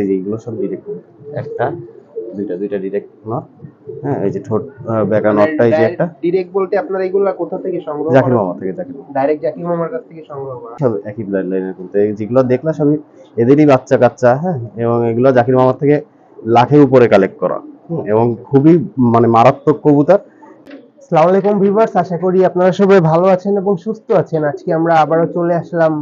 এই যে এগুলো সব ডিরেক্ট একটা দুইটা দুইটা ডিরেক্ট নট হ্যাঁ এই যে ঠোঁট নটটা এই যে একটা। ডিরেক্ট বলতে আপনারা এগুলা কোথা থেকে সংগ্রহ জাকির মামা থেকে জাকির ডাইরেক্ট জাকির মামার কাছ থেকে সংগ্রহ করা। সব একই ব্লাড লাইনের কিন্তু যেগুলো দেখলা সবই এদেরই বাচ্চা কাচ্চা হ্যাঁ এবং এগুলো জাকির মামার থেকে লাখের উপরে কালেক্ট করা এবং খুবই মানে মারাত্মক কবুতর। আসসালামু আলাইকুম ভিউয়ার্স আশা করি আপনারা সবাই ভালো আছেন এবং সুস্থ আছেন। আজকে আমরা আবারও চলে আসলাম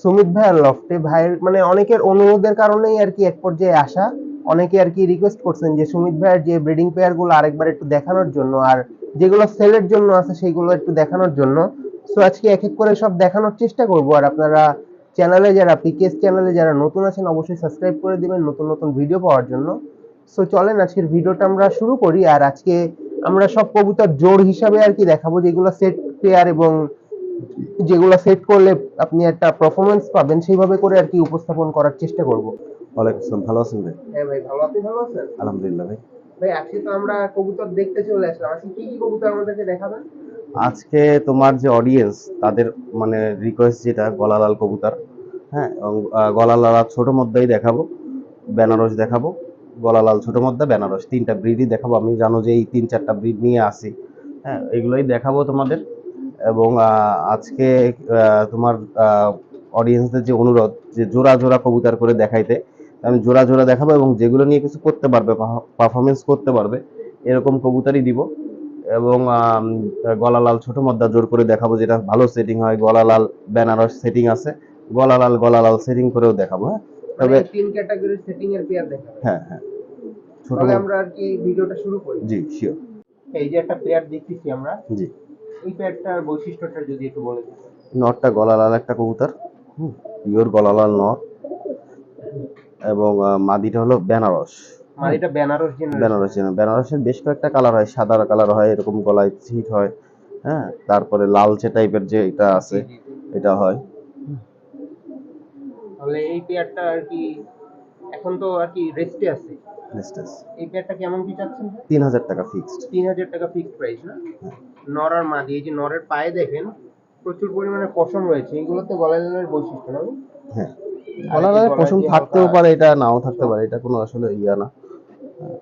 সুমিত ভাইয়ের লফটে। ভাইয়ের মানে অনেকের অনুরোধের কারণেই আর কি এক পর্যায়ে আসা। অনেকে আর কি রিকোয়েস্ট করছেন যে, সুমিত ভাইয়ের যে ব্রিডিং পেয়ারগুলো আরেকবার একটু দেখানোর জন্য আর যেগুলো সেলের জন্য আছে সেইগুলো একটু দেখানোর জন্য। সো আজকে এক এক করে সব দেখানোর চেষ্টা করব। আর আপনারা চ্যানেলে যারা পিকেএস চ্যানেলে যারা নতুন আছেন, অবশ্যই সাবস্ক্রাইব করে দিবেন নতুন নতুন ভিডিও পাওয়ার জন্য। সো চলেন আজকের ভিডিওটা আমরা শুরু করি। আর আজকে আমরা সব কবুতর জোড় হিসাবে আর কি দেখাবো, যেগুলো সেট পেয়ার এবং যেগুলো সেট করলে আপনি একটা পারফরমেন্স পাবেন সেইভাবে করে আর কি উপস্থাপন করার চেষ্টা করব। ওয়ালাইকুম আসসালাম। ভালো আছেন ভাই? হ্যাঁ ভাই ভালো। আপনি ভালো আছেন? আলহামদুলিল্লাহ ভাই। ভাই আজকে তো আমরা কবুতর দেখতে চলে আসলাম। আজকে কি কি কবুতর আমাদেরকে দেখাবেন? আজকে তোমার যে অডিয়েন্স তাদের মানে রিকোয়েস্ট যেটা গলালাল কবুতর হ্যাঁ এবং গলালাল আর ছোট মধ্যেই দেখাবো বেনারস দেখাবো গলালাল ছোট মধ্যে বেনারস তিনটা ব্রিডই দেখাবো। আমি জানো যে এই তিন চারটা ব্রিড নিয়ে আসি হ্যাঁ এগুলোই দেখাবো তোমাদের। এবং আজকে তোমার অডিয়েন্সদের যে অনুরোধ যে জোড়া জোড়া কবুতর করে দেখাইতে আমি জোড়া জোড়া দেখাবো এবং যেগুলো নিয়ে কিছু করতে পারবে পারফরমেন্স করতে পারবে এরকম কবুতরই দিব। এবং আম, গলালাল ছোট মদ্দা জোর করে দেখাবো যেটা ভালো সেটিং হয় গলালাল বেনারস সেটিং আছে গলালাল গলালাল সেটিং করেও দেখাবো হ্যাঁ? তবে মানে তিন ক্যাটাগরির সেটিং এর পেয়ার দেখাবেন হ্যাঁ হ্যাঁ। ছোট আমরা আর কি ভিডিওটা শুরু করি। জি শিওর এই যে একটা পেয়ার দেখতেছি আমরা। জি। এই পেয়ারটার বৈশিষ্ট্যটা যদি একটু বলে নটটা গলালাল একটা কবুতর পিওর গলালাল নট। এবং মাদিটা হলো বেনারস। এটা বেনারস বেনারস বেনারসের বেশ কয়েকটা কালার হয় সাদা কালার হয় এরকম গলায় ছিট হয় হ্যাঁ তারপরে লালচে টাইপের যে এটা আছে এটা হয়। তাহলে এই পেয়ারটা আর কি এখন তো আর কি রেস্টে আছে। Nestes। এই পেয়ারটা কেমন কি চাচ্ছেন? তিন হাজার টাকা ফিক্সড তিন হাজার টাকা ফিক্সড প্রাইস না? নর আর মাদি এই যে নরের পায়ে দেখেন প্রচুর পরিমাণে পশম রয়েছে এগুলো তো গলালের বৈশিষ্ট্য না? হ্যাঁ। গলায় পশম থাকতেও পারে এটা নাও থাকতে পারে এটা কোনো আসলে ইয়া না।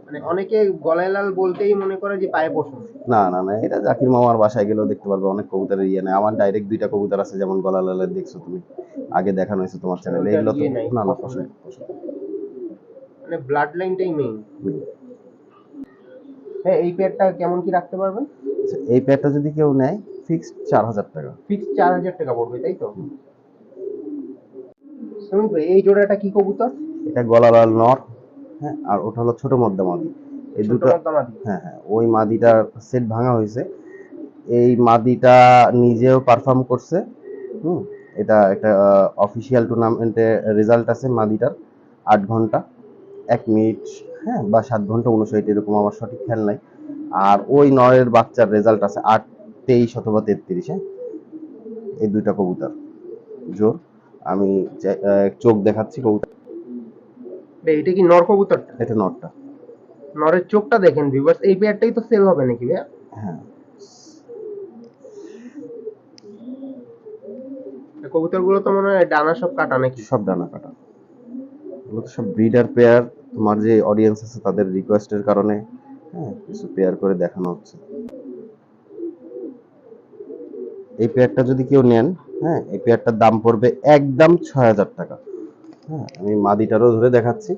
মানে অনেকে গলায় লাল বলতেই মনে করে যে পায়ে পশম। না না না এটা জাকির মামার বাসায় গেলেও দেখতে পারবে অনেক কবুতরের ইয়ে নেই। আমার ডাইরেক্ট দুইটা কবুতর আছে যেমন গলা লালের দেখছ তুমি আগে দেখানো হয়েছে তোমার চ্যানেলে এগুলো তো ইয়ে না না পশম মানে ব্লাড লাইনটাই মেইন। হ্যাঁ এই পেয়ারটা কেমন কি রাখতে পারবেন? এই প্যাডটা যদি কেউ নেয় ফিক্সড চার হাজার টাকা। ফিক্স চার হাজার টাকা পড়বে তাই তো? শুনুন এই জোড়াটা কি কবুতর? এটা গলা লাল নর হ্যাঁ আর ওটা হলো ছোট মধ্যে মাদি। এই দুটো হ্যাঁ হ্যাঁ ওই মাদিটার সেট ভাঙা হয়েছে। এই মাদিটা নিজেও পারফর্ম করছে হুম এটা একটা অফিসিয়াল টুর্নামেন্টে রেজাল্ট আছে মাদিটার আট ঘণ্টা। এক মিনিট হ্যাঁ বা সাত ঘণ্টা উনষাট এরকম আমার সঠিক খেয়াল নাই। আর ওই নয়ের বাচ্চার রেজাল্ট আছে আট তেইশ অথবা তেত্রিশ হ্যাঁ? এই দুইটা কবুতর। জোর আমি চোখ দেখাচ্ছি কবুতর। এটা কি নর কবুতরটা? এটা নরটা। নরের চোখটা দেখেন ভিউয়ার্স এই পেয়ারটাই তো সেল হবে নাকি ভাইয়া? হ্যাঁ। কবুতরগুলো তো মনে হয় ডানা সব কাটা নাকি? সব ডানা কাটা। এগুলো তো সব ব্রিডার পেয়ার তোমার যে অডিয়েন্স আছে তাদের রিকোয়েস্টের কারণে হ্যাঁ কিছু পেয়ার করে দেখানো হচ্ছে। এই পেয়ারটা যদি কেউ নেন হ্যাঁ এই পেয়ারটার দাম পড়বে একদম ছয় হাজার টাকা। হ্যাঁ আমি মাদিটারও ধরে দেখাচ্ছি।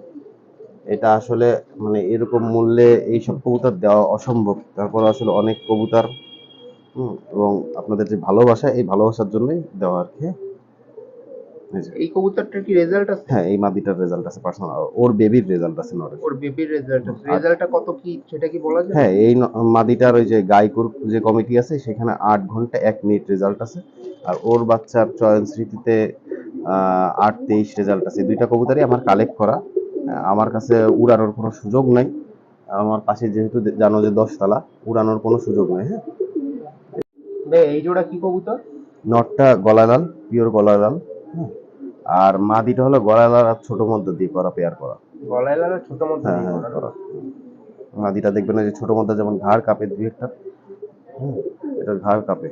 এটা আসলে মানে এরকম মূল্যে এইসব কবুতর দেওয়া অসম্ভব। তারপর আসলে অনেক কবুতর, হুম, এবং আপনাদের যে ভালোবাসা, এই ভালোবাসার জন্যই দেওয়া আর কি? এই। কবুতরটার কি রেজাল্ট আছে? হ্যাঁ এই মাদিটার রেজাল্ট আছে পার্সোনাল ওর বেবির রেজাল্ট আছে নরের ওর? বেবির রেজাল্ট আছে। রেজাল্টটা কত কি সেটা কি বলা যায় হ্যাঁ এই মাদিটার ওই যে গাইকুর যে কমিটি আছে সেখানে আট ঘণ্টা এক মিনিট রেজাল্ট আছে। আর ওর বাচ্চার চয়ন স্মৃতিতে আট তেইশ রেজাল্ট আছে। দুইটা কবুতরই আমার কালেক্ট করা। আমার কাছে উড়ানোর কোনো সুযোগ নাই। আমার পাশে যেহেতু জানো যে দশতলা উড়ানোর কোনো সুযোগ নাই হ্যাঁ। এই জোড়া কি কবুতর? নটটা গলালাল পিওর গলালাল হ্যাঁ। আর মাদিটা হলো গলালাল আর ছোট মধ্যে দিয়ে করা পেয়ার করা। গলায় লাল ছোট মধ্যে হ্যাঁ হ্যাঁ করা। মাদিটা দেখবেন যে ছোট মধ্যে যেমন ঘাড় কাঁপে দুই একটা। এটা ঘাড় কাঁপে।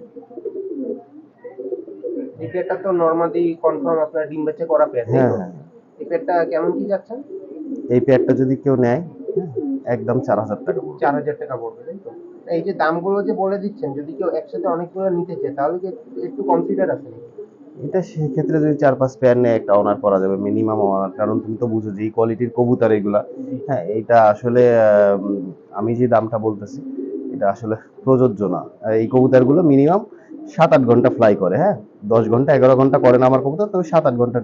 এই পেয়ারটা তো নরমালি কনফার্ম আপনার ডিম বাচ্চা করা পেয়ার হ্যাঁ হ্যাঁ। এই পেয়ারটা কেমন কি যাচ্ছে? এই পেয়ারটা যদি কেউ নেয় একদম চার হাজার টাকা পড়বে। চার হাজার টাকা পড়বে তাই তো? এই যে দামগুলো যে বলে দিচ্ছেন যদি কেউ একসাথে অনেকগুলো নিতে চায় তাহলে কি একটু কনসিডার আছে এটা সেক্ষেত্রে যদি চার পাঁচ পেয়ার নেয় একটা অনার করা যাবে মিনিমাম অনার কারণ তুমি তো বুঝো যে এই কোয়ালিটির কবুতর এগুলা। হ্যাঁ এটা আসলে আমি যে দামটা বলতেছি এটা আসলে প্রযোজ্য না। এই কবুতরগুলো মিনিমাম সাত আট ঘণ্টা ফ্লাই করে হ্যাঁ? দশ ঘণ্টা এগারো ঘণ্টা করে না আমার কবুতর তবে সাত আট ঘণ্টা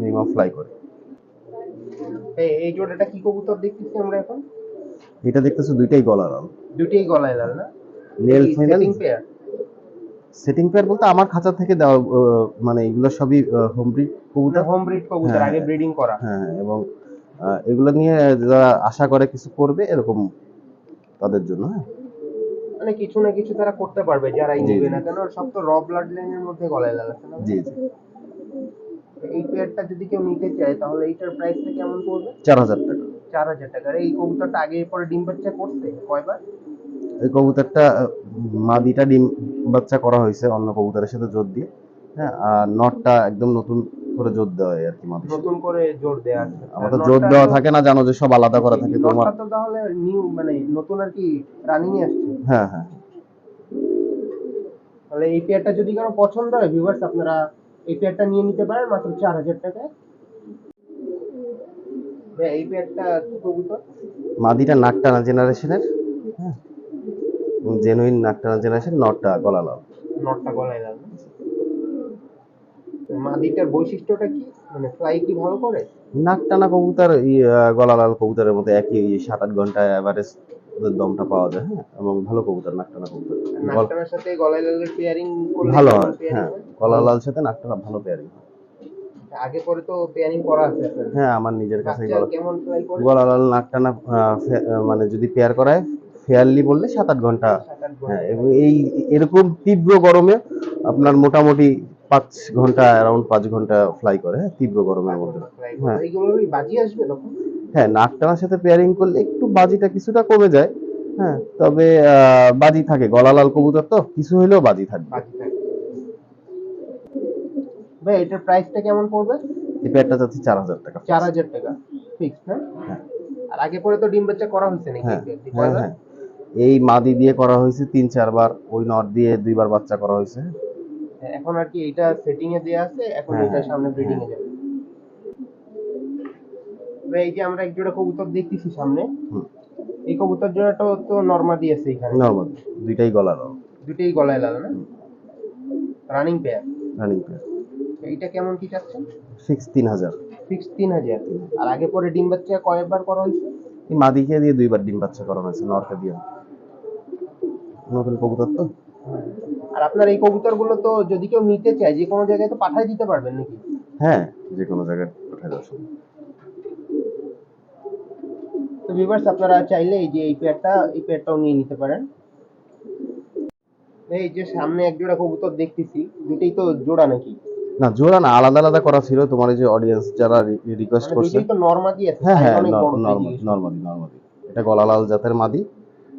মিনিমাম ফ্লাই করে। এই জোড়াটা কি কবুতর দেখতেছি আমরা এখন? এটা দেখতেছো দুইটাই গলা আল দুটেই গলায় লাল না? নেল ফাইনাল পেয়ার সেটিং পেয়ার বলতে আমার খাঁচা থেকে দেওয়া মানে এগুলো সবই হোম ব্রিড কবুতর। হোম ব্রিড কবুতর হ্যাঁ। আগে ব্রিডিং করা। হ্যাঁ এবং এগুলো নিয়ে যারা আশা করে কিছু করবে এরকম তাদের জন্য হ্যাঁ। মানে কিছু না কিছু তারা করতে পারবে যারা নেবে। না। কেন সব তো র ব্লাড লাইনের মধ্যে গলায় লাল না জি জি। এই পেয়ারটা যদি কেউ নিতে চায় তাহলে এইটার প্রাইসটা কেমন পড়বে? চার হাজার টাকা। চার হাজার টাকা। আর এই কবুতরটা আগে পরে ডিম বাচ্চা করছে কয়বার? এই কবুতরটা মাদিটা ডিম বাচ্চা করা হয়েছে অন্য কবুতরের সাথে জোর দিয়ে হ্যাঁ? আর নটটা একদম নতুন করে জোর দেওয়া হয় আর কি মাদির নতুন করে জোর দেওয়া আছে। আমার তো জোর দেওয়া থাকে না জানো যে সব আলাদা করা থাকে তোমার তো তাহলে নিউ মানে নতুন আর কি রানিং এ আসছে। হ্যাঁ হ্যাঁ। তাহলে এই পেয়ারটা যদি কারও পছন্দ হয় ভিউয়ার্স আপনারা এই পেয়ারটা নিয়ে নিতে পারেন মাত্র চার হাজার টাকায়। এই পেয়ারটা কবুতর? মাদিটা নাকটানা জেনারেশনের হ্যাঁ? জেনুইন জেনারেশন নটটা গলা লাল নটটা গলায় লাল মাদিটার বৈশিষ্ট্যটা কি? মানে ফ্লাই কি ভালো করে? নাকটানা কবুতর গলা লাল কবুতরের মধ্যে একই সাত আট ঘণ্টা অ্যাভারেজ দমটা পাওয়া যায় হ্যাঁ? এবং ভালো কবুতর নাকটানা কবুতর। গল- নাকটানার সাথে গলায় লালের পেয়ারিং করলে ভালো হয় হ্যাঁ। গলা লাল সাথে নাকটানা ভালো পেয়ারিং আগে পরে তো পেয়ারিং করা আছে হ্যাঁ আমার নিজের কাছে বাচ্চা কেমন ফ্লাই করে? গলা লাল নাকটানা আহ, মানে যদি পেয়ার করায় ফেয়ারলি বললে সাত আট ঘণ্টা। হ্যাঁ এবং এই এরকম তীব্র গরমে আপনার মোটামুটি পাঁচ ঘণ্টা অ্যারাউন্ড পাঁচ ঘণ্টা ফ্লাই করে হ্যাঁ তীব্র গরমের মধ্যে। হ্যাঁ। বাজি আসবে হ্যাঁ নাকটানার সাথে পেয়ারিং করলে একটু বাজিটা কিছুটা কমে যায় হ্যাঁ তবে বাজি থাকে। গলা লাল কবুতর তো কিছু হইলেও বাজি থাকবে। থাকে ভাই এটার প্রাইসটা কেমন পড়বে? এই পেয়ারটা যাচ্ছে চার হাজার টাকা। চার হাজার টাকা। ফিক্স না হ্যাঁ। আর আগে পরে তো ডিম বাচ্চা করা হয়েছে নাকি? হ্যাঁ? হ্যাঁ? হ্যাঁ। এই মাদি দিয়ে করা হয়েছে তিন চারবার ওই নট দিয়ে দুইবার বাচ্চা করা হয়েছে। এখন আর কি এটা সেটিং এ দেয়া আছে এখন হ্যাঁ, এটা হ্যাঁ, সামনে ব্রিডিং এ যাবে। ভাই এই যে আমরা এক জোড়া কবুতর দেখতেছি সামনে এই কবুতর জোড়াটাও তো নর্মাদি আছে এখানে। নর্মাল দুইটাই গলা লাল। দুটেই গলায় লাল না? রানিং পেয়ার রানিং পেয়ার এইটা কেমন কি চাচ্ছেন? ফিক্স তিন হাজার। ফিক্স তিন হাজার। আর আগে পরে ডিম বাচ্চা কয়েকবার করা হয়েছে? এই মাদিকে দিয়ে দুইবার ডিম বাচ্চা করা হয়েছে নরকে দিয়ে। নতুন কবুতর তো। আর আপনার এই কবুতরগুলো তো যদি কেউ নিতে চায় যে কোনো জায়গায় তো পাঠাই দিতে পারবেন নাকি? হ্যাঁ যে কোনো জায়গায় পাঠায় দেওয়া সম্ভব। তো ভিউয়ার্স আপনারা চাইলে এই যে এই পেয়ারটা এই পেয়ারটাও নিয়ে নিতে পারেন। এই যে সামনে এক জোড়া কবুতর দেখতেছি দুটেই তো জোড়া নাকি? না জোড়া না আলাদা আলাদা করা ছিল তোমার এই যে অডিয়েন্স যারা রিকোয়েস্ট মানে করছে। দুটেই তো নর্মাদি আছে হ্যাঁ হ্যাঁ এর। নর্মালি নর্মালি এটা গলা লাল জাতের মাদি।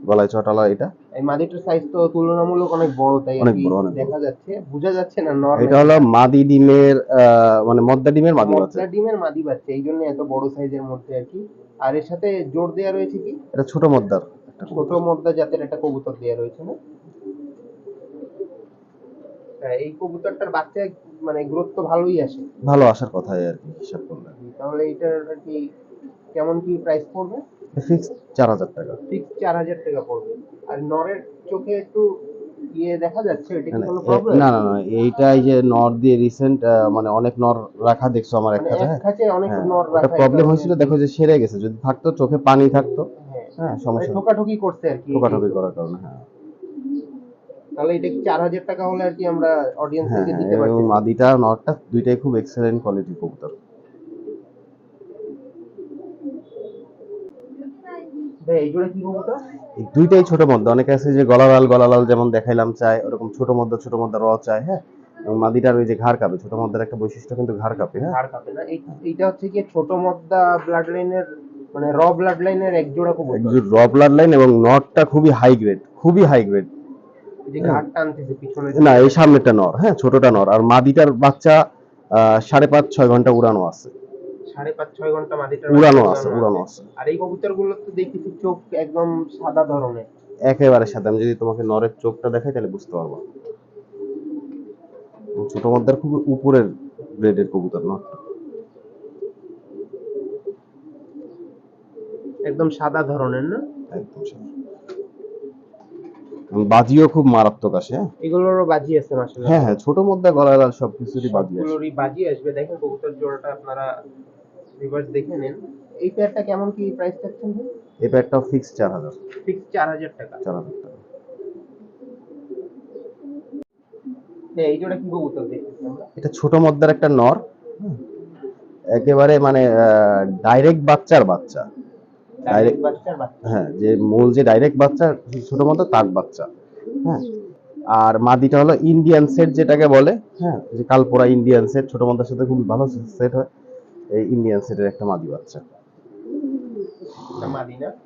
গলায় চটালা এটা? এই মাদিটার সাইজ তো তুলনামূলক অনেক বড় তাই অনেক বড়, অনেক দেখা যাচ্ছে। বোঝা যাচ্ছে না নর এটা হলো মাদি ডিমের মানে মদ্দা ডিমের মাদি বাচ্চা। মশলা ডিমের মাদি বাচ্চা এই জন্য এত বড় সাইজের মধ্যে আর কি। আর এর সাথে জোর দেওয়া রয়েছে কি? এটা ছোট মদ্দার। একটা ছোট মদ্দা জাতের একটা কবুতর দেওয়া রয়েছে না? হ্যাঁ, এই কবুতরটার বাচ্চা মানে গ্রোথ তো ভালোই আসে। ভালো আসার কথাই আর কি হিসাব করলে। তাহলে এটার আর কি কেমন কি প্রাইস পড়বে? ফিক্স চার হাজার টাকা। ফিক্স চার হাজার টাকা পড়বে। আর নরের চোখে একটু ইয়ে দেখা যাচ্ছে এটা কি মানে কোনো প্রবলেম না না না যে নর দিয়ে রিসেন্ট মানে অনেক নর রাখা দেখছ আমার এক মানে খাঁচা এক হ্যাঁ খাঁচে অনেক হ্যাঁ, নর রাখা প্রবলেম হয়েছিল দেখো যে সেরে গেছে যদি থাকতো চোখে পানি থাকতো হ্যাঁ হ্যাঁ মানে সমস্যা ঠোকাঠুকি করছে আর কি। ঠোকাঠুকি করার কারণে হ্যাঁ। তাহলে এটা কি চার হাজার টাকা হলে আর কি আমরা অডিয়েন্স হ্যাঁ দিতে মাদিটা নরটা দুইটাই খুব এক্সেলেন্ট কোয়ালিটির কবুতর। এই জোড়া কি কবুতর? দুইটাই ছোট মধ্যে। অনেকে আছে যে গলা লাল গলা লাল যেমন দেখাইলাম চায় ওরকম ছোট মধ্যে ছোট মধ্যে র চায় হ্যাঁ? এবং মাদিটার ওই যে ঘাড় কাঁপে ছোট একটা বৈশিষ্ট্য কিন্তু ঘাড় কাঁপে হ্যাঁ? কাপে। না এইটা হচ্ছে কি ছোট মদ্দা ব্লাড লাইনের মানে র ব্লাড লাইনের এক জোড়া কবুতর? র ব্লাড লাইন এবং নটটা খুবই হাই গ্রেড খুবই হাই গ্রেড না এই সামনেটা নর হ্যাঁ ছোটটা নর। আর মাদিটার বাচ্চা আহ, সাড়ে পাঁচ ছয় ঘণ্টা উড়ানো আছে। সাড়ে পাঁচ ছয় ঘণ্টা উড়ানো আছে উড়ানো আছে। আর এই তো দেখতেছি চোখ একদম সাদা ধরনের। একেবারে সাথে আমি যদি তোমাকে নরের চোখটা দেখাই তাহলে বুঝতে পারব। ছোট খুব উপরের গ্রেডের কবুতর না? একদম সাদা ধরনের না? একদম সাদা। বাজিও খুব মারাত্মক আসে হ্যাঁ? এগুলোরও বাজি আছে মাসাল্লাহ হ্যাঁ হ্যাঁ ছোট মধ্যে গলায় সবকিছুরই বাজি আসে। সবগুলোরই বাজি আসবে। দেখেন কবুতর জোড়াটা আপনারা রিভার্স দেখে নেন। এই পেয়ারটা কেমন কি প্রাইস চাচ্ছেন এই প্যাডটাও ফিক্স চার হাজার। ফিক্স চার হাজার টাকা। চার হাজার টাকা। এই জোড়া কি কবুতর দেখতেছি আমরা? এটা ছোট মদ্দার একটা নর। একেবারে মানে ডাইরেক্ট বাচ্চার বাচ্চা। ডাইরেক্ট বাচ্চার বাচ্চা। হ্যাঁ যে মূল যে ডাইরেক্ট বাচ্চা ছোট মতো তার বাচ্চা। হ্যাঁ। আর মাদিটা হলো ইন্ডিয়ান সেট যেটাকে বলে হ্যাঁ যে কালপোরা ইন্ডিয়ান সেট ছোট মন্দার সাথে খুব ভালো সেট হয়। এই ইন্ডিয়ান সেটের একটা মাদি বাচ্চা।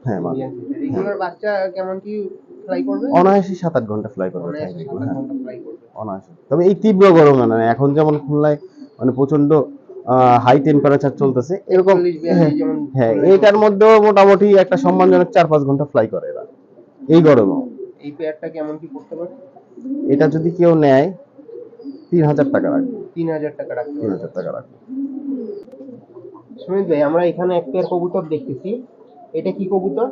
হ্যাঁ মাদি। এগুলোর বাচ্চা কেমন কি ফ্লাই করবে? অনায়াসে সাত আট ঘণ্টা ফ্লাই করবে অনায়াসে হ্যাঁ। তবে এই তীব্র গরমে না এখন যেমন খুলনায় মানে প্রচণ্ড হাই টেম্পারেচার চলতেছে এরকম হ্যাঁ, হ্যাঁ মধ্যেও মোটামুটি একটা সম্মানজনক চার পাঁচ ঘণ্টা ফ্লাই করে এরা এই গরমেও এই পেয়ারটা কেমন কি করতে পারে? এটা যদি কেউ নেয় তিন হাজার টাকা রাখবে। তিন হাজার টাকা রাখতে তিন হাজার টাকা রাখবে। সুমিত ভাই আমরা এখানে এক পেয়ার কবুতর দেখতেছি। এটা কি কবুতর?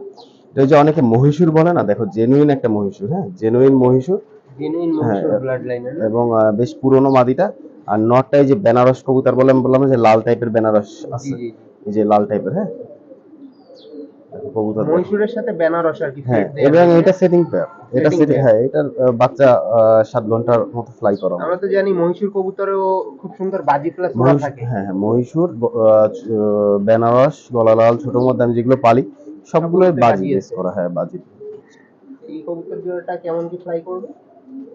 এটা যে অনেকে মহীশূর বলে না? দেখো জেনুইন একটা মহীশূর হ্যাঁ? Genuine Mahishur. Genuine Mahishur blood লাইনের এবং বেশ পুরনো মাদিটা। আর নটটাই যে বেনারস কবুতর বলে আমি বললাম যে লাল টাইপের বেনারস আছে। এই যে লাল টাইপের হ্যাঁ? কবুতর সাথে বেনারস আর কি হ্যাঁ এবং এটা সেটিং পেয়ার এটা সেটিং হ্যাঁ আহ, বাচ্চা ঘণ্টার মতো ফ্লাই করা আমরা তো জানি মহীশূর কবুতরেও খুব সুন্দর বাজি প্লাস মহীশূর- থাকে। হ্যাঁ হ্যাঁ মহীশূর বেনারস গলালাল ছোট মধ্যে আমি যেগুলো পালি সবগুলো বাজি বেস। করা হ্যাঁ বাজি এই কবুতর জোড়াটা কেমন কি ফ্লাই করবে?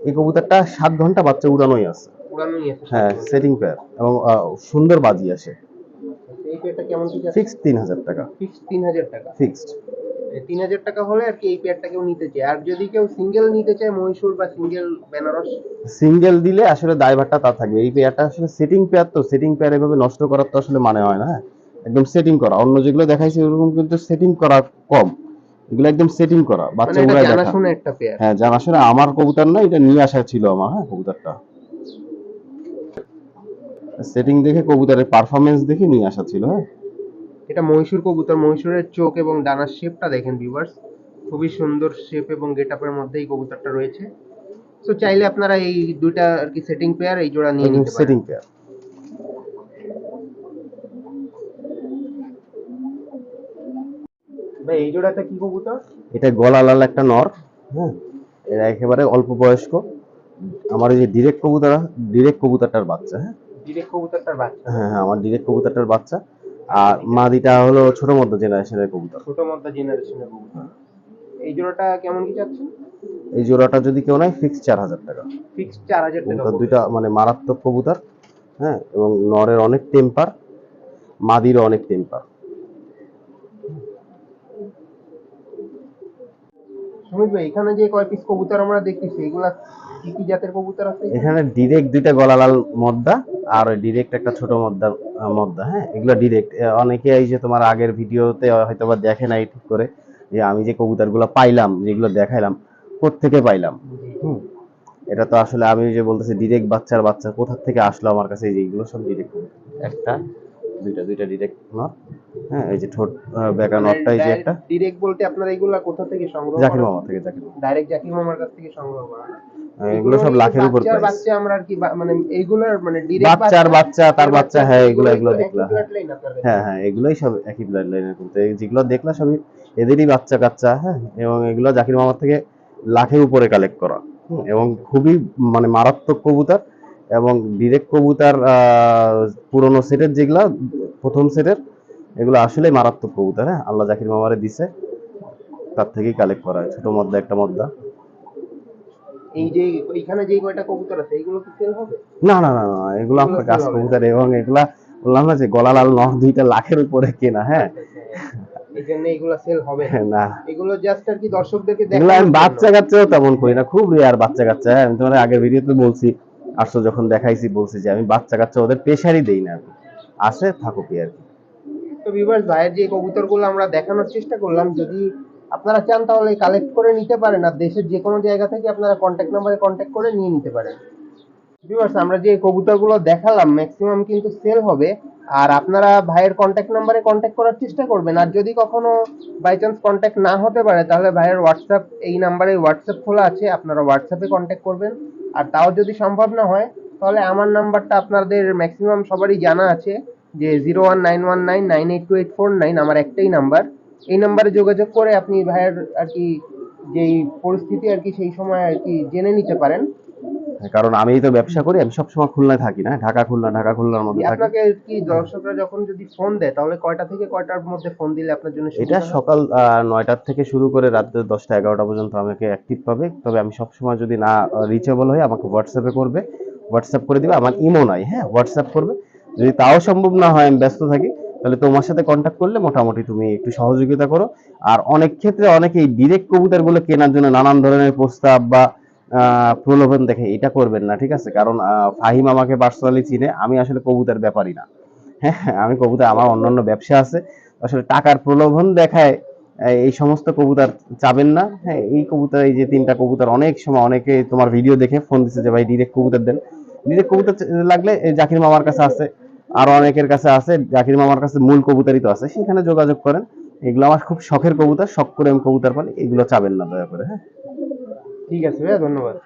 এই কবুতরটা সাত ঘণ্টা বাচ্চা উড়ানোই আছে। উড়ানোই আছে। হ্যাঁ সেটিং পেয়ার এবং সুন্দর বাজি আসে এই পেয়ারটা কেমন কি ফিক্স তিন হাজার টাকা। ফিক্স তিন হাজার টাকা। ফিক্সড তিন হাজার টাকা হলে আর কি এই পেয়ারটা কেউ নিতে চায়। আর যদি কেউ সিঙ্গেল নিতে চায় মহীশূর বা সিঙ্গেল বেনারস সিঙ্গেল দিলে আসলে দায়ভারটা তার থাকবে। এই পেয়ারটা আসলে সেটিং পেয়ার তো। সেটিং পেয়ার এভাবে নষ্ট করার তো আসলে মানে হয় না হ্যাঁ? একদম সেটিং করা। অন্য যেগুলো দেখাইছে ওরকম কিন্তু সেটিং করা কম। এগুলো একদম সেটিং করা। মানে বাচ্চা এটা দেখা। জানাশোনা একটা পেয়ার হ্যাঁ জানাশোনা আমার কবুতর না এটা নিয়ে আসা ছিল আমার হ্যাঁ কবুতরটা। সেটিং দেখে কবুতরের পারফরমেন্স দেখে নিয়ে আসা ছিল হ্যাঁ? এটা মহীশূর কবুতর মহীশূরের চোখ এবং ডানার শেপটা দেখেন ভিউয়ার্স খুবই সুন্দর শেপ এবং গেটআপের মধ্যে এই কবুতরটা রয়েছে। তো চাইলে আপনারা এই দুইটা আর কি সেটিং পেয়ার এই জোড়া নিয়ে নিতে পারেন। সেটিং পেয়ার ভাই এই জোড়াটা কি কবুতর? এটা গলা লাল একটা নর হ্যাঁ? এরা একেবারে অল্প বয়স্ক। আমার এই যে ডিরেক্ট কবুতর ডিরেক্ট কবুতরটার বাচ্চা হ্যাঁ? হ্যাঁ হ্যাঁ আমার ডিরেক্ট কবুতরটার বাচ্চা। আর মাদিটা হলো ছোট মধ্য জেনারেশনের কবুতর। ছোট মধ্যে জেনারেশনের কবুতর। এই জোড়াটা কেমন কি চাচ্ছেন? এই জোড়াটা যদি কেউ নেয় ফিক্স চার হাজার টাকা। ফিক্স চার হাজার টাকা দুইটা মানে মারাত্মক কবুতর হ্যাঁ এবং নরের অনেক টেম্পার মাদিরও অনেক টেম্পার সুমিত ভাই এখানে যে কয় পিস কবুতর আমরা দেখতেছি এগুলা কি কি জাতের কবুতর আছে এখানে? ডিরেক্ট দুইটা গলালাল মদ্দা আর ডিরেক্ট একটা ছোট মদ্দা মদ্দা হ্যাঁ? এগুলো ডিরেক্ট অনেকে এই যে তোমার আগের ভিডিওতে হয়তো বা দেখে নাই ঠিক করে যে আমি যে কবুতরগুলো পাইলাম যেগুলো দেখাইলাম কোত্থেকে পাইলাম? হুম। এটা তো আসলে আমি যে বলতেছি ডিরেক্ট বাচ্চার বাচ্চা কোথা থেকে আসলো আমার কাছে এই যে এগুলো সব ডিরেক্ট একটা দুইটা দুইটা ডিরেক্ট নট হ্যাঁ এই যে ঠোঁট বেঁকা নটটা এই যে একটা। ডিরেক্ট বলতে আপনারা এগুলা কোথা থেকে সংগ্রহ জাকির মামা থেকে জাকির ডাইরেক্ট জাকির মামার কাছ থেকে সংগ্রহ করা এগুলো সব লাখের উপর প্রাইস বাচ্চা আমরা আর কি মানে এইগুলার মানে ডিরেক্ট বাচ্চার বাচ্চা তার বাচ্চা হ্যাঁ এগুলো এগুলো দেখলাম। হ্যাঁ হ্যাঁ এগুলোই সব একই ব্লাড লাইনের কিন্তু যেগুলো দেখলা সবই এদেরই বাচ্চা কাচ্চা হ্যাঁ এবং এগুলো জাকির মামার থেকে লাখের উপরে কালেক্ট করা এবং খুবই মানে মারাত্মক কবুতর এবং ডিরেক্ট কবুতর পুরোনো সেটের যেগুলা প্রথম সেটের এগুলো আসলে মারাত্মক কবুতর হ্যাঁ আল্লাহ জাকির মামারে দিছে তার থেকেই কালেক্ট করা হয় ছোট মদ্দা একটা মদ্দা। এই যে এখানে যে কয়টা কবুতর আছে এগুলো কি সেল হবে না না না না এগুলো না। কবুতর এবং এগুলা বললাম না যে গলা লাল নখ দুইটা লাখের উপরে কেনা হ্যাঁ এই এগুলো সেল হবে না। না এগুলো জাস্ট আর কি দর্শকদেরকে এগুলো দেখানোর আমি জন্য। বাচ্চা কাচ্চাও তেমন করি না খুব রেয়ার বাচ্চা কাচ্চা হ্যাঁ, আমি তোমার আগের ভিডিওতে বলছি আসছো যখন দেখাইছি বলছি যে আমি বাচ্চা কাচ্চা ওদের প্রেশারই দেই না। আসে থাকো কি আর কি তো ভিউয়ার্স ভাইয়ের যে কবুতরগুলো আমরা দেখানোর চেষ্টা করলাম যদি আপনারা চান তাহলে কালেক্ট করে নিতে পারেন আর দেশের যে কোনো জায়গা থেকে আপনারা কন্ট্যাক্ট নাম্বারে কন্ট্যাক্ট করে নিয়ে নিতে পারেন। ভিউয়ার্স আমরা যে কবুতরগুলো দেখালাম ম্যাক্সিমাম কিন্তু সেল হবে। আর আপনারা ভাইয়ের কন্ট্যাক্ট নাম্বারে কন্ট্যাক্ট করার চেষ্টা করবেন। আর যদি কখনো বাই চান্স কন্ট্যাক্ট না হতে পারে, তাহলে ভাইয়ের হোয়াটসঅ্যাপ এই নাম্বারে হোয়াটসঅ্যাপ খোলা আছে, আপনারা হোয়াটসঅ্যাপে কন্ট্যাক্ট করবেন। আর তাও যদি সম্ভব না হয়, তাহলে আমার নাম্বারটা আপনাদের ম্যাক্সিমাম সবারই জানা আছে, যে zero one nine one nine nine eight two eight four nine আমার একটাই নাম্বার এই নাম্বারে যোগাযোগ করে আপনি ভাইয়ের আর কি যেই পরিস্থিতি আর কি সেই সময় আর কি জেনে নিতে পারেন। কারণ আমি তো ব্যবসা করি আমি সবসময় খুলনায় থাকি না ঢাকা খুলনা ঢাকা খুলনার মধ্যে থাকি। আপনাকে কি দর্শকরা যখন যদি ফোন দেয় তাহলে কয়টা থেকে কয়টার মধ্যে ফোন দিলে আপনার জন্য এটা সকাল নয়টার থেকে শুরু করে রাত দশটা এগারোটা পর্যন্ত আমাকে অ্যাক্টিভ পাবে। তবে আমি সবসময় যদি না রিচেবল হই আমাকে হোয়াটসঅ্যাপে করবে। হোয়াটসঅ্যাপ করে দিবে আমার ইমো নাই হ্যাঁ হোয়াটসঅ্যাপ করবে। যদি তাও সম্ভব না হয় আমি ব্যস্ত থাকি তাহলে তোমার সাথে কন্ট্যাক্ট করলে মোটামুটি তুমি একটু সহযোগিতা করো। আর অনেক ক্ষেত্রে অনেকেই ডিরেক্ট কবুতরগুলো কেনার জন্য নানান ধরনের প্রস্তাব বা প্রলোভন দেখে এটা করবেন না, ঠিক আছে? কারণ ফাহিম আমাকে পার্সোনালি চিনে, আমি আসলে কবুতর ব্যাপারই না। হ্যাঁ আমি কবুতর, আমার অন্যান্য ব্যবসা আছে। আসলে টাকার প্রলোভন দেখায় এই সমস্ত কবুতর চাবেন না। হ্যাঁ এই কবুতর, এই যে তিনটা কবুতর, অনেক সময় অনেকে তোমার ভিডিও দেখে ফোন দিচ্ছে যে, ভাই ডিরেক্ট কবুতর দেন। ডিরেক্ট কবুতর লাগলে জাকির মামার কাছে আছে আরও অনেকের কাছে আছে জাকির মামার কাছে মূল কবুতরই তো আছে সেখানে যোগাযোগ করেন। এগুলো আমার খুব শখের কবুতর শখ করে আমি কবুতর পালি এগুলো চাবেন না দয়া করে হ্যাঁ? ঠিক আছে ভাইয়া ধন্যবাদ।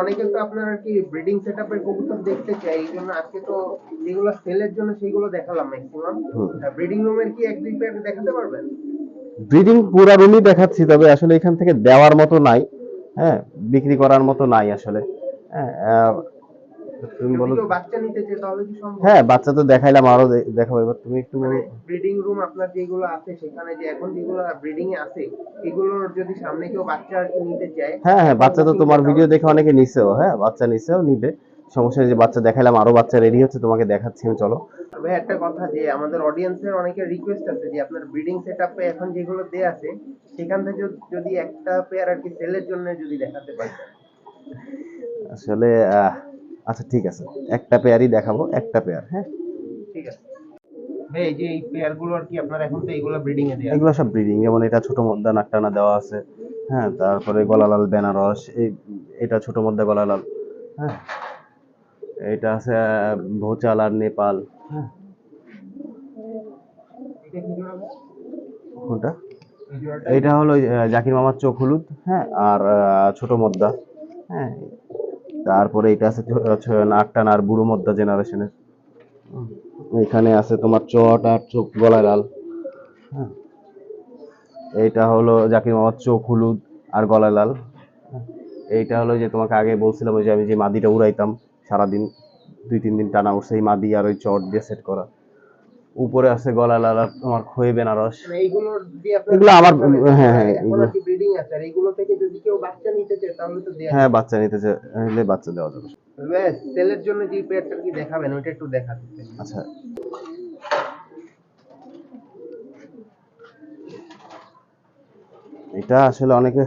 অনেকে তো আপনার কি ব্রিডিং সেটআপের কবুতর দেখতে চাই এই জন্য আজকে তো যেগুলো সেলের জন্য সেইগুলো দেখালাম ম্যাক্সিমাম ব্রিডিং রুমের কি এক দুই পেয়ার দেখাতে পারবেন? ব্রিডিং পুরা রুমই দেখাচ্ছি তবে আসলে এখান থেকে দেওয়ার মতো নাই হ্যাঁ বিক্রি করার মতো নাই আসলে হ্যাঁ তুমি বলো বাচ্চা নিতে চায় তাহলে কি সম্ভব? হ্যাঁ বাচ্চা তো দেখাইলাম আরও দেখাবো। এবার তুমি একটু মানে বলো। ব্রিডিং রুম আপনার যেগুলো আছে সেখানে যে এখন যেগুলো ব্রিডিং এ আছে এগুলোর যদি সামনে কেউ বাচ্চা নিতে চায় হ্যাঁ হ্যাঁ বাচ্চা তো তোমার ভিডিও দেখে অনেকে নিছেও। হ্যাঁ বাচ্চা নিছেও নিবে। সমস্যা নেই যে বাচ্চা দেখাইলাম আরও বাচ্চা রেডি হচ্ছে তোমাকে দেখাচ্ছি আমি চলো। ভাই একটা কথা যে আমাদের অডিয়েন্সের অনেকের রিকোয়েস্ট আছে যে আপনার ব্রিডিং সেটআপে এখন যেগুলো দেয়া আছে সেখান থেকে যদি- একটা পেয়ার আর কি সেলের জন্য যদি দেখাতে পারেন আসলে আচ্ছা ঠিক আছে। একটা পেয়ারই দেখাবো একটা পেয়ার হ্যাঁ? ঠিক আছে। এই যে এই পেয়ারগুলো আর কি আপনার এখন তো এইগুলো ব্রিডিং এ দেয়া এগুলো সব ব্রিডিং যেমন এটা ছোট মদ্দা নাকটানা দেওয়া আছে হ্যাঁ? তারপরে গলালাল বেনারস এই এটা ছোট মদ্দা গলালাল হ্যাঁ? এটা আছে ভোচাল আর নেপাল। হ্যাঁ। এটা? কোনটা? এইটা হলো জাকির মামার চোখ হলুদ হ্যাঁ? আর ছোট মদ্দা হ্যাঁ? তারপরে এটা আছে ছো- আর বুড়ো মদ্দা জেনারেশনের এখানে আছে তোমার চট আর চোখ গলায় লাল। হ্যাঁ এইটা হলো জাকির মামার চোখ হলুদ আর গলায় লাল। এইটা হলো যে তোমাকে আগে বলছিলাম ওই যে আমি যে মাদিটা উড়াইতাম সারাদিন, দুই তিন দিন টানা উঠছে এই মাদি আর ওই চট দিয়ে সেট করা। উপরে আছে গলা লাল তোমার খয়ে বেনারস। মানে এইগুলো দিয়ে আপনার এগুলো আমার হ্যাঁ হ্যাঁ এগুলো। কি ব্রিডিং আছে আর এইগুলো থেকে যদি কেউ বাচ্চা নিতে চায় তাহলে তো দেয়া হ্যাঁ বাচ্চা নিতে চাইলে বাচ্চা দেওয়া যাবে। ভাই সেলের জন্য যে পেয়ারটা কি দেখাবেন ওইটা একটু দেখাতে। আচ্ছা। এটা আসলে অনেকে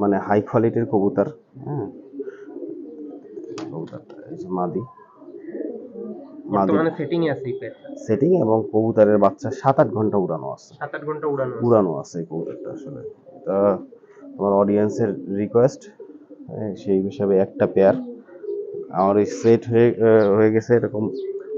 মানে হাই কোয়ালিটির কবুতর হ্যাঁ। কবুতরটা এই যে মাদি। বর্তমানে সেটিং এ আছে সেটিং এবং কবুতরের বাচ্চা সাত আট ঘণ্টা উড়ানো আছে। সাত আট ঘণ্টা উড়ানো উড়ানো আছে কবুতরটা আসলে। তা আমার অডিয়েন্সের রিকোয়েস্ট সেই হিসাবে একটা পেয়ার আমার এই সেট হয়ে হয়ে গেছে এরকম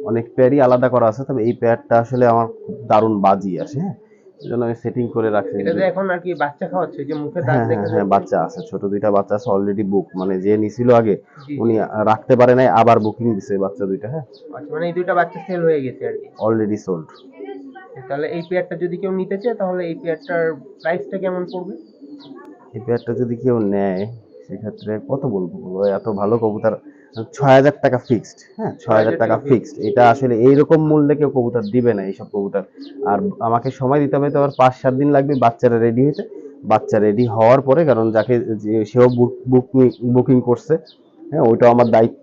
অনেক পেয়ারই আলাদা করা আছে তবে এই পেয়ারটা আসলে আমার দারুণ দারুণ বাজি আসে হ্যাঁ। জন্য আমি সেটিং করে রাখছি। এটা এখন আর কি বাচ্চা খাওয়াচ্ছে যে মুখে দাঁত হ্যাঁ হ্যাঁ দেখে হ্যাঁ বাচ্চা আছে ছোট দুইটা বাচ্চা আছে অলরেডি বুক মানে যে নিছিল আগে উনি রাখতে পারে নাই আবার বুকিং দিছে বাচ্চা দুইটা হ্যাঁ। আচ্ছা মানে এই দুইটা বাচ্চা সেল হয়ে গেছে আর কি। অলরেডি সোল্ড তাহলে এই পেয়ারটা যদি কেউ নিতে চায় তাহলে এই পেয়ারটার প্রাইসটা কেমন পড়বে? এই পেয়ারটা যদি কেউ নেয় সেক্ষেত্রে কত বলব বলো? এত ভালো কবুতর ছয় হাজার টাকা ফিক্সড হ্যাঁ? ছয় হাজার টাকা ফিক্সড এটা আসলে এইরকম মূল্যে কেউ কবুতর দিবে না এইসব কবুতর। আর আমাকে সময় দিতে হবে তো আর পাঁচ সাত দিন লাগবে বাচ্চারা রেডি হতে বাচ্চা রেডি হওয়ার পরে কারণ যাকে সেও বুকিং করছে হ্যাঁ? ওইটাও আমার দায়িত্ব।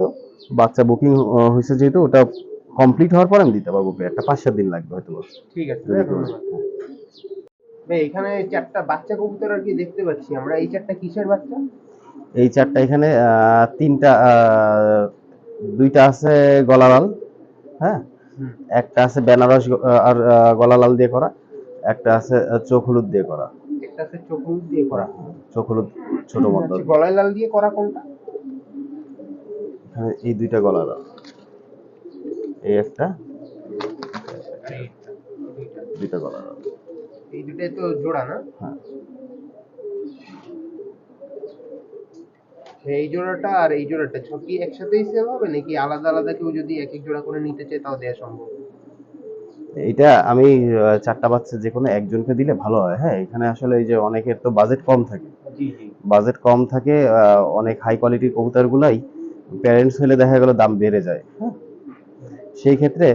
বাচ্চা বুকিং হয়েছে যেহেতু ওটা কমপ্লিট হওয়ার পরে আমি দিতে পারব পেয়ারটা পাঁচ সাত দিন লাগবে হয়তো ঠিক আছে ভাই এখানে চারটা বাচ্চা কবুতর আর কি দেখতে পাচ্ছি। আমরা এই চারটা কিসের বাচ্চা? এই চারটা এখানে তিনটা দুইটা আছে গলালাল হ্যাঁ? একটা আছে বেনারস আর আহ, গলা লাল দিয়ে করা একটা আছে চোখ হলুদ দিয়ে করা। একটা আছে চোখ হলুদ দিয়ে করা। চোখ হলুদ ছোট মধ্যে আচ্ছা, গলায় লাল দিয়ে করা কোনটা? এই দুইটা গলা লাল এই একটা দুইটা। গলা লাল এই তো জোড়া না? হ্যাঁ। এই জোড়াটা আর এই জোড়াটা সব কি একসাথেই সেল হবে নাকি আলাদা আলাদা কেউ যদি এক এক জোড়া করে নিতে চায় তাও দেওয়া সম্ভব? এটা আমি চারটা বাচ্চা যে কোনো একজনকে দিলে ভালো হয়। হ্যাঁ এখানে আসলে এই যে অনেকের তো বাজেট কম থাকে। বাজেট কম থাকে অনেক হাই কোয়ালিটির কবুতরগুলাই প্যারেন্টস হলে দেখা গেল দাম বেড়ে যায়। হ্যাঁ সেই ক্ষেত্রে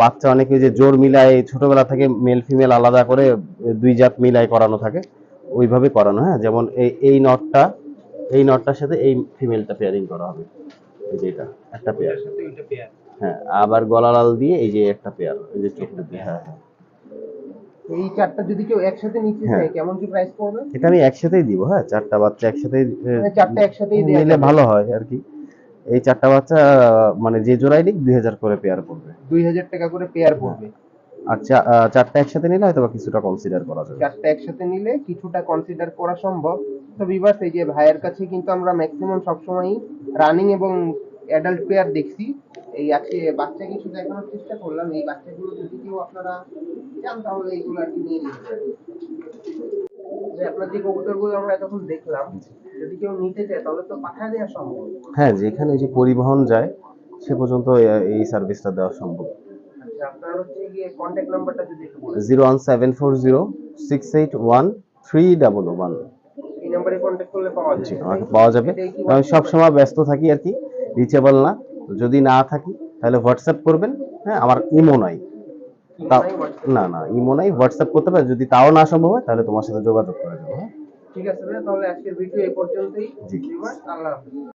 বাচ্চা অনেকে যে জোর মিলায় ছোটবেলা থেকে মেল ফিমেল আলাদা করে দুই জাত মিলায় করানো থাকে ওইভাবে করানো। হ্যাঁ যেমন এই এই নটটা এই নটটার সাথে এই ফিমেলটা পেয়ারিং করা হবে। এই যে এটা একটা পেয়ার সাথে ওইটা পেয়ার হ্যাঁ আবার গলা লাল দিয়ে এই যে একটা পেয়ার এই যে চোখ দিয়ে। হ্যাঁ হ্যাঁ। এই চারটা যদি কেউ একসাথে নিতে হ্যাঁ। চায় কেমন কি প্রাইস পড়বে? এটা আমি একসাথেই দিব হ্যাঁ চারটা বাচ্চা একসাথেই মানে চারটা একসাথেই দেয়া নিলে ভালো হয় আর কি। এই চারটা বাচ্চা মানে যে জোড়াই নিক দুই হাজার করে পেয়ার পড়বে। দুই হাজার টাকা করে পেয়ার পড়বে। আর চারটা একসাথে নিলে হয়তো কিছুটা কনসিডার করা যাবে। চারটা একসাথে নিলে কিছুটা কনসিডার করা সম্ভব। তো বিভার্স এই যে ভাইয়ের কাছে কিন্তু আমরা ম্যাক্সিমাম সবসময়ই রানিং এবং অ্যাডাল্ট পেয়ার দেখছি। এই আজকে বাচ্চা কিছু দেখানোর চেষ্টা করলাম। এই বাচ্চাগুলো যদি কেউ আপনারা চান তাহলে এইগুলো আর কি নিয়ে নিতে আপনার যে কবুতরগুলো আমরা এতক্ষণ দেখলাম যদি কেউ নিতে চায় তাহলে তো পাঠা দেওয়া সম্ভব। হ্যাঁ যেখানে যে পরিবহন যায় সে পর্যন্ত এই সার্ভিসটা দেওয়া সম্ভব। Zero one seven four zero six eight one three double one. পাওয়া যাবে। আমাকে পাওয়া যাবে। আমি সবসময় ব্যস্ত থাকি আর কি রিচেবল না। যদি না থাকি তাহলে হোয়াটসঅ্যাপ করবেন। হ্যাঁ আমার ইমো নাই। না না ইমো নাই হোয়াটসঅ্যাপ করতে পারে যদি তাও না সম্ভব হয় তাহলে তোমার সাথে যোগাযোগ করে দেবো হ্যাঁ। ঠিক আছে তাহলে আজকের ভিডিও এই পর্যন্তই। জি। আল্লাহ হাফেজ।